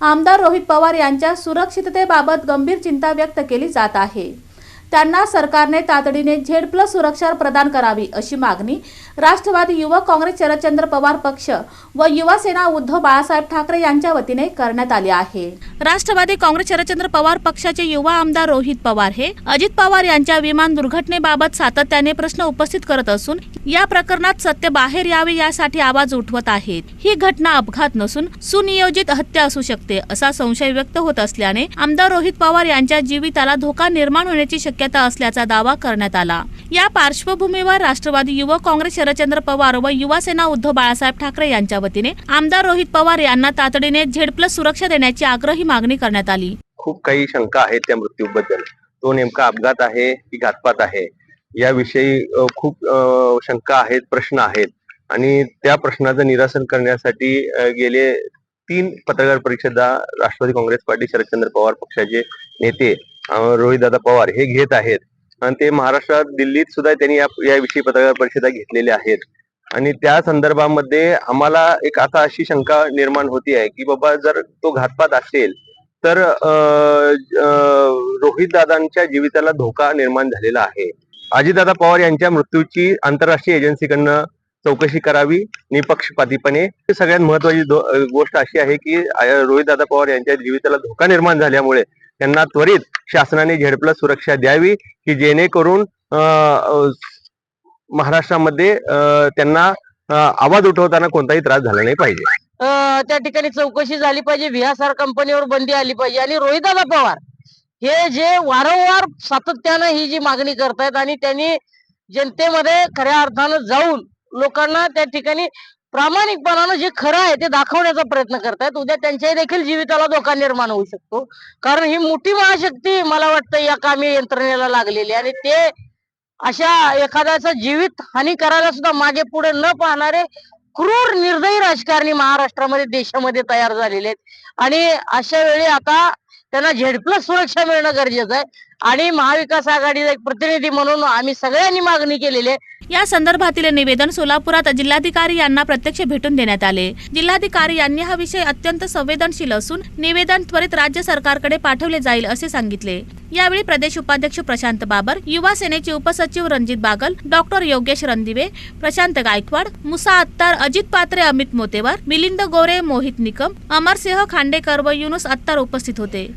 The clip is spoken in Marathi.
आमदार रोहित पवार यांच्या सुरक्षिततेबाबत गंभीर चिंता व्यक्त केली जात आहे. त्यांना सरकारने तातडीने झेड प्लस सुरक्षा प्रदान करावी अशी मागणी राष्ट्रवादी युवक काँग्रेस शरदचंद्र पवार पक्ष व युवा सेना उद्धव बाळासाहेब ठाकरे यांच्या वतीने करण्यात आली आहे. राष्ट्रवादी काँग्रेस शरदचंद्र पवार पक्षाचे युवा आमदार रोहित पवार हे अजित पवार यांच्या विमान दुर्घटनेबाबत सातत्याने प्रश्न उपस्थित करत असून या प्रकरणात सत्य बाहेर यावे यासाठी आवाज उठवत आहेत. ही घटना अपघात नसून सुनियोजित हत्या असू शकते असा संशय व्यक्त होत असल्याने आमदार रोहित पवार यांच्या जीविताला धोका निर्माण होण्याची शक्यता असल्याचा दावा करण्यात आला. या पार्श्वभूमीवर राष्ट्रवादी युवक काँग्रेस शरदचंद्र पवार व युवा सेना उद्धव बाळासाहेब ठाकरे यांच्या वतीने आमदार रोहित पवार यांना तातडीने झेड प्लस सुरक्षा देण्याची आग्रही मागणी करण्यात आली. खूप काही शंका आहेत त्या मृत्यूबद्दल. तो नेमका अपघात आहे की घातपात आहे? याविषयी खूप शंका आहेत प्रश्न आहेत. आणि त्या प्रश्नाचं निरासन करण्यासाठी गेले तीन पत्रकार परिषदा राष्ट्रवादी काँग्रेस पार्टी शरदचंद्र पवार पक्षाचे नेते रोहित दादा पवार हे घेत आहेत. आणि ते महाराष्ट्रात दिल्लीत सुद्धा त्यांनी याविषयी पत्रकार परिषदा घेतलेल्या आहेत. आणि त्या संदर्भामध्ये आम्हाला एक आता अशी शंका निर्माण होती आहे की बाबा जर तो घातपात असेल तर रोहित दादांच्या जीविताला धोका निर्माण झालेला आहे. अजितदादा पवार यांच्या मृत्यूची आंतरराष्ट्रीय एजन्सीकडनं चौकशी करावी निपक्षपातीपणे. सगळ्यात महत्वाची गोष्ट अशी आहे की रोहित दादा पवार यांच्या जीविताला धोका निर्माण झाल्यामुळे त्यांना त्वरित शासनाने झेडप्लस सुरक्षा द्यावी की जेणेकरून महाराष्ट्रामध्ये त्यांना आवाज उठवताना कोणताही त्रास झाला नाही पाहिजे. अं, त्या ठिकाणी चौकशी झाली पाहिजे व्हिआसार कंपनीवर बंदी आली पाहिजे आणि रोहितदादा पवार हे जे वारंवार सातत्यानं ही जी मागणी करतायत आणि त्यांनी जनतेमध्ये खऱ्या अर्थानं जाऊन लोकांना त्या ठिकाणी प्रामाणिकपणानं जे खरं आहे ते दाखवण्याचा प्रयत्न करतायत. उद्या त्यांच्याही देखील जीविताला धोका निर्माण होऊ शकतो. कारण ही मोठी महाशक्ती मला वाटतं या कामी यंत्रणेला लागलेली आणि ते अशा एखाद्याचा जीवित हानी करायला सुद्धा मागे पुढे न पाहणारे क्रूर निर्दयी राजकारणी महाराष्ट्रामध्ये देशामध्ये तयार झालेले आहेत. आणि अशा वेळी आता त्यांना झेडप्लस सुरक्षा मिळणं गरजेचं आहे. आणि महाविकास आघाडीचा एक प्रतिनिधी म्हणून आम्ही सगळ्यांनी मागणी केलेली आहे. या संदर्भातील निवेदन सोलापुरात जिल्हाधिकारी यांना प्रत्यक्ष भेटून देण्यात आले. जिल्हाधिकारी यांनी हा विषय अत्यंत संवेदनशील असून निवेदन त्वरित राज्य सरकारकडे पाठवले जाईल असे सांगितले. यावेळी प्रदेश उपाध्यक्ष प्रशांत बाबर युवा सेनेचे उपसचिव रणजित बागल डॉक्टर योगेश रणदिवे प्रशांत गायकवाड मुसा अत्तार अजित पात्रे अमित मोतेवार मिलिंद गोरे मोहित निकम अमरसिंह खांडेकर व युनुस अत्तार उपस्थित होते.